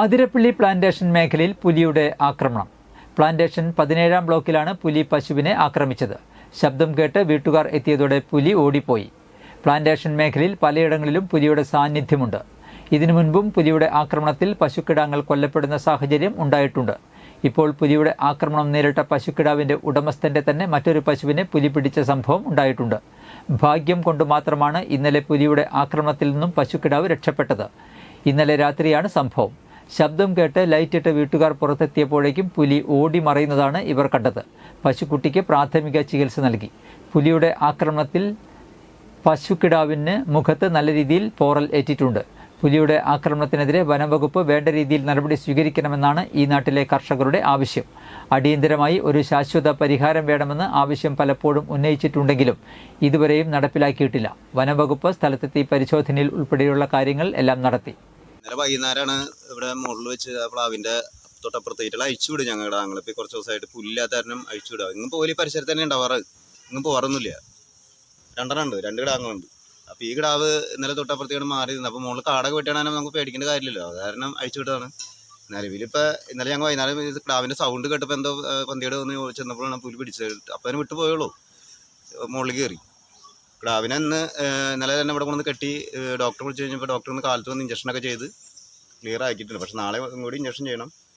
Athirappilly plantation മേഖലയിൽ പുലിയുടെ ആക്രമണം. പ്ലാന്റേഷൻ പതിനേഴാം ബ്ലോക്കിലാണ് പുലി പശുവിനെ ആക്രമിച്ചത്. ശബ്ദം കേട്ട് വീട്ടുകാർ എത്തിയതോടെ പുലി ഓടിപ്പോയി. പ്ലാന്റേഷൻ മേഖലയിൽ പലയിടങ്ങളിലും പുലിയുടെ സാന്നിധ്യമുണ്ട്. ഇതിനു മുൻപും പുലിയുടെ ആക്രമണത്തിൽ പശുക്കിടാങ്ങൾ കൊല്ലപ്പെടുന്ന സാഹചര്യം ഉണ്ടായിട്ടുണ്ട്. ഇപ്പോൾ പുലിയുടെ ആക്രമണം നേരിട്ട പശുക്കിടാവിന്റെ ഉടമസ്ഥന്റെ തന്നെ മറ്റൊരു പശുവിനെ പുലി പിടിച്ച സംഭവം ഉണ്ടായിട്ടുണ്ട്. ഭാഗ്യം കൊണ്ട് മാത്രമാണ് ഇന്നലെ പുലിയുടെ ആക്രമണത്തിൽ നിന്നും പശുക്കിടാവ് രക്ഷപ്പെട്ടത്. ഇന്നലെ രാത്രിയാണ് സംഭവം. ശബ്ദം കേട്ട് ലൈറ്റിട്ട് വീട്ടുകാർ പുറത്തെത്തിയപ്പോഴേക്കും പുലി ഓടി മറയുന്നതാണ് ഇവർ കണ്ടത്. പശുക്കുട്ടിക്ക് പ്രാഥമിക ചികിത്സ നൽകി. പുലിയുടെ ആക്രമണത്തിൽ പശുക്കിടാവിന് മുഖത്ത് നല്ല രീതിയിൽ പോറൽ ഏറ്റിട്ടുണ്ട്. പുലിയുടെ ആക്രമണത്തിനെതിരെ വനംവകുപ്പ് വേണ്ട രീതിയിൽ നടപടി സ്വീകരിക്കണമെന്നാണ് ഈ നാട്ടിലെ കർഷകരുടെ ആവശ്യം. അടിയന്തരമായി ഒരു ശാശ്വത പരിഹാരം വേണമെന്ന് ആവശ്യം പലപ്പോഴും ഉന്നയിച്ചിട്ടുണ്ടെങ്കിലും ഇതുവരെയും നടപ്പിലാക്കിയിട്ടില്ല. വനംവകുപ്പ് സ്ഥലത്തെത്തി പരിശോധനയിൽ ഉൾപ്പെടെയുള്ള കാര്യങ്ങൾ എല്ലാം നടത്തി. വൈകുന്നേരമാണ് ഇവിടെ മുകളിൽ വെച്ച് ആ പ്ലാവിന്റെ തൊട്ടപ്പുറത്തേറ്റുള്ള അഴിച്ചുവിടും ഞങ്ങളുടെ ഞങ്ങളിപ്പോൾ കുറച്ച് ദിവസമായിട്ട് പുല്ലാത്ത കാരണം അഴിച്ചുവിടുക ഇങ്ങനെ പോലീ പരിസരത്ത് തന്നെ ഉണ്ടാവാറ്. ഇങ്ങ് പോകാറൊന്നുമില്ല രണ്ടെണ്ണം ഉണ്ട്. രണ്ട് കിടാങ്ങളുണ്ട് അപ്പോൾ ഈ കിടാവ് ഇന്നലെ തൊട്ടപ്പുറത്തേക്ക് മാറി നിന്ന്. അപ്പോൾ മുകളിൽ കാടൊക്കെ വെട്ടണമെങ്കിൽ നമുക്ക് പേടിക്കേണ്ട കാര്യമില്ലല്ലോ. അത് കാരണം അഴിച്ചുവിട്ടതാണ് നിലവിലിപ്പോൾ ഇന്നലെ ഞങ്ങൾ വൈകുന്നേരം ഇത് കിടാവിന്റെ സൗണ്ട് കേട്ടപ്പോൾ എന്തോ പന്തിയുടെ ഒന്ന് ചെന്നപ്പോഴാണ് പുൽ പിടിച്ചത്. അപ്പോൾ അതിന് വിട്ടു പോയുള്ളൂ. മുകളിൽ കയറി. കിടാവിനെ ഇന്ന് ഇന്നലെ തന്നെ ഇവിടെ കൊണ്ടുവന്ന് കെട്ടി ഡോക്ടറെ വിളിച്ച് കഴിഞ്ഞപ്പോൾ ഡോക്ടർ ഒന്ന് കാലത്ത് വന്ന് ഇഞ്ചക്ഷനൊക്കെ ചെയ്ത് ക്ലിയർ ആക്കിയിട്ടുണ്ട് പക്ഷെ നാളെ കൂടി ഇഞ്ചക്ഷൻ ചെയ്യണം.